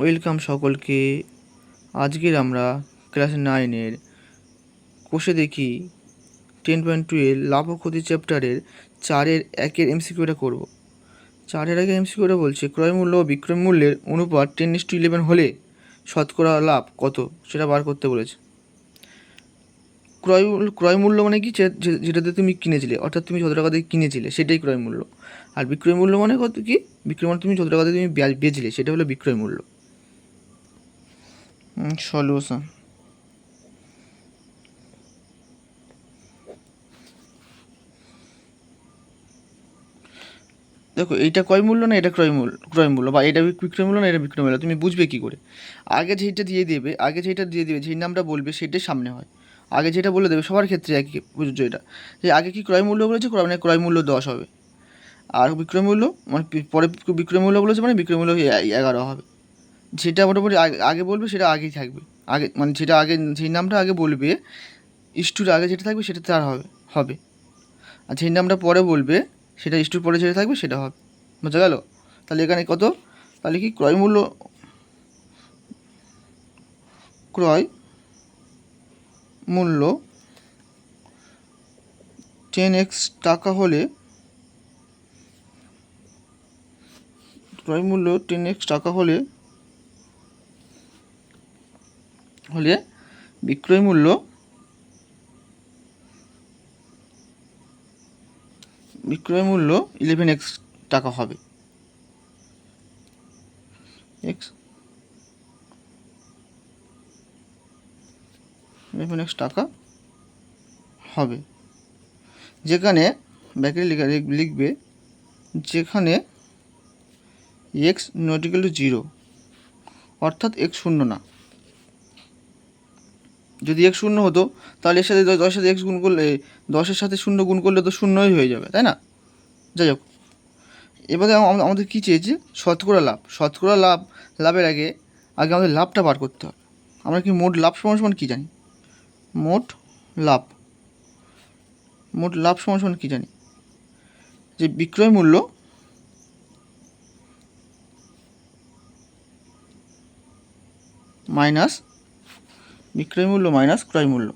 Welcome সকলকে। আজকের আমরা ক্লাস নাইনের কোষে দেখি টেন পয়েন্ট টুয়েলভ লাভ ও ক্ষতি চ্যাপ্টারের চারের একের এমসিকিউটা করব। চারের একের এমসিকিউটা বলছে, ক্রয় মূল্য ও বিক্রয় মূল্যের অনুপাত টেন ইস টু ইলেভেন হলে শতকরা লাভ কত? সেটা বার করতে বলেছে। ক্রয় মূল্য ক্রয় মূল্য মানে কি? যেটাতে তুমি কিনেছিলে, অর্থাৎ তুমি যত টাকা দিয়ে কিনেছিলে, সেটাই ক্রয় মূল্য। আর বিক্রয় মূল্য মানে কত কি? বিক্রয় মানে তুমি যত টাকা দিয়ে তুমি বেচলে, সেটা হলো বিক্রয় মূল্য। সলিউশন দেখো এইটা ক্রয় মূল্য না, এটা ক্রয় মূল্য ক্রয় মূল্য, বা এটা বিক- বিক্রয় মূল্য না, এটা বিক্রয় মূল্য, তুমি বুঝবে কী করে? আগে যেইটা দিয়ে দেবে, আগে যেইটা দিয়ে দেবে, যেই নামটা বলবে, সেটাই সামনে হয়। আগে যেটা বলে দেবে, সবার ক্ষেত্রে একই প্রযোজ্য এটা? যে আগে কি ক্রয় মূল্য বলেছে, ক্রয় মানে ক্রয় মূল্য দশ হবে। আর বিক্রয় মূল্য মানে পরে বিক্রয় মূল্য বলেছে মানে বিক্রয় মূল্য এগারো হবে। যেটা মোটামুটি আগে বলবে সেটা আগেই থাকবে। আগে মানে যেটা আগে যেই নামটা আগে বলবে, ইস্টুর আগে যেটা থাকবে সেটা তার হবে হবে। আর যেই নামটা পরে বলবে, সেটা ইস্টুর পরে যেটা থাকবে সেটা হবে। বোঝা গেল? তাহলে এখানে কত? তাহলে কি ক্রয় মূল্য ক্রয় মূল্য টেন এক্স টাকা হলে, ক্রয় মূল্য টেন এক্স টাকা হলে হলে বিক্রয় মূল্য বিক্রয় মূল্য ইলেভেন এক্স টাকা হবে। এক্স ইলেভেন এক্স টাকা হবে। যেখানে ব্যাকে লিখা লিখবে যেখানে x not equal to zero অর্থাৎ এক্স শূন্য না। যদি এক্স শূন্য হতো, তাহলে এর সাথে দশের সাথে এক্স গুণ করলে, দশের সাথে শূন্য গুণ করলে তো শূন্যই হয়ে যাবে, তাই না? যাই হোক। এবারে আম- আমাদের কী চেয়েছে? শতকরা লাভ। শতকরা লাভ, লাভের আগে আগে আমাদের লাভটা বার করতে হবে। আমরা কি মোট লাভ সমান সমান কী জানি? মোট লাভ। মোট লাভ সমান সমান কী জানি? যে বিক্রয় মূল্য মাইনাস বিক্রয় মূল্য মাইনাস ক্রয় মূল্য।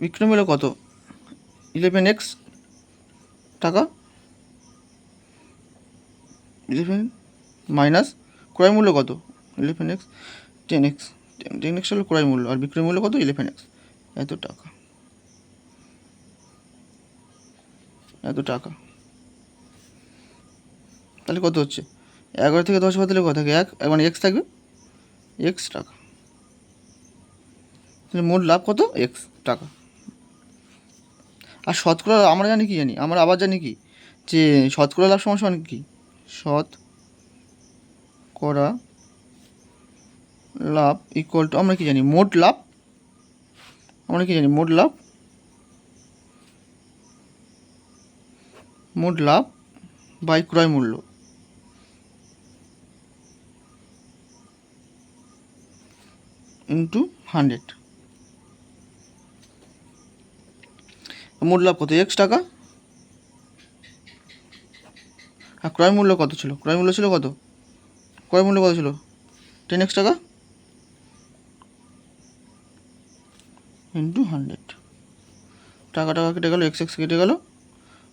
বিক্রয় মূল্য কত? ইলেভেন এক্স টাকা। ইলেভেন মাইনাস ক্রয় মূল্য কত? Eleven x ten x ten x হলো ক্রয় মূল্য, আর বিক্রয় মূল্য কত? ইলেভেন এক্স এত টাকা। এত টাকা। তাহলে কত হচ্ছে? এগারো থেকে দশ বাদ দিলে কত থাকে? এক মানে এক্স থাকবে? এক্স টাকা। তাহলে মোট লাভ কত? এক্স টাকা। আর শতকরা, আমরা জানি কি জানি? আমরা আবার জানি কি? যে শতকরা লাভ সমান সমান কি? শত করা লাভ ইকুয়াল টু আমরা কি জানি? মোট লাভ, আমরা কি জানি? মোট লাভ মোট লাভ বাই ক্রয় মূল্য। ইন্টু হান্ড্রেড মোট লাভ কত? এক্স টাকা? আর ক্রয় মূল্য কত ছিল? ক্রয় মূল্য ছিল কত? ক্রয় মূল্য কত ছিল? টেন এক্স টাকা? ইন্টু হান্ড্রেড টাকা টাকা কেটে গেলো এক্স এক্স কেটে গেলো,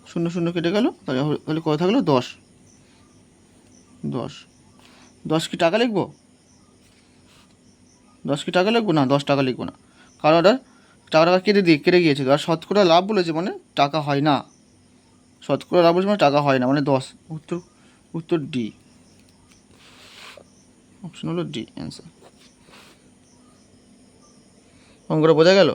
শূন্য শূন্য কেটে গেলো, তাহলে তাহলে কত থাকল? দশ। দশ। দশ কি টাকা লিখব? দশ কি টাকা লিখব? না, দশ টাকা লিখব না। কারণ ওটা টাকা টাকা কেটে দিয়ে, কেটে গিয়েছে আর শতকরা লাভ বলেছে মানে টাকা হয় না। শতকরা লাভ বলেছে মানে টাকা হয় না মানে দশ। উত্তর উত্তর ডি অপশন হলো ডি অ্যান্সার অঙ্কটা বোঝা গেল?